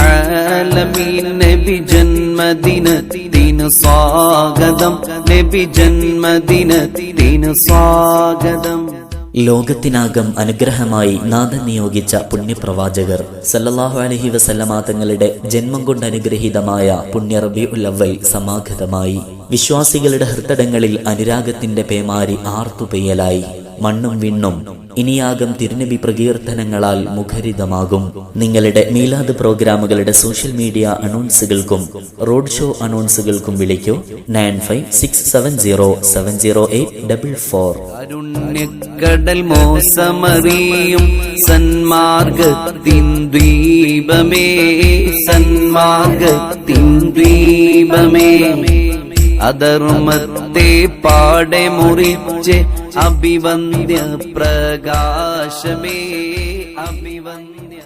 ആലമീൻ നബി ജന്മദിനത്തിന് സ്വാഗതം. നബി ജന്മദിനത്തിന് സ്വാഗതം. ലോകത്തിനാകം അനുഗ്രഹമായി നാഥൻ നിയോഗിച്ച പുണ്യപ്രവാചകർ സല്ലല്ലാഹു അലഹി വസല്ലമ തങ്ങളുടെ ജന്മം കൊണ്ട് അനുഗ്രഹീതമായ പുണ്യ റബീഉൽ ഉല്ലവൽ സമാഗതമായി. വിശ്വാസികളുടെ ഹൃദയങ്ങളിൽ അനുരാഗത്തിന്റെ പേമാരി ആർത്തുപെയ്യലായി. മണ്ണും വിണ്ണും ഇനിയാകും തിരുനബി പ്രകീർത്തനങ്ങളാൽ മുഖരിതമാകും. നിങ്ങളുടെ മീലാദ് പ്രോഗ്രാമുകളുടെ സോഷ്യൽ മീഡിയ അനൗൺസുകൾക്കും റോഡ് ഷോ അനൗൺസുകൾക്കും വിളിക്കൂ. Nine five six seven zero seven zero eight double four. കാരുണ്യക്കടൽ മോസമറിയും സന്മാർഗത്തിൻ ദ്വീപമേ സന്മാർഗത്തിൻ ദ്വീപമേ അധർമ്മത്തെ പാടെ മുറിച്ച് അഭിവന്ദ്യ പ്രകാശമേ അഭിവന്ദ്യ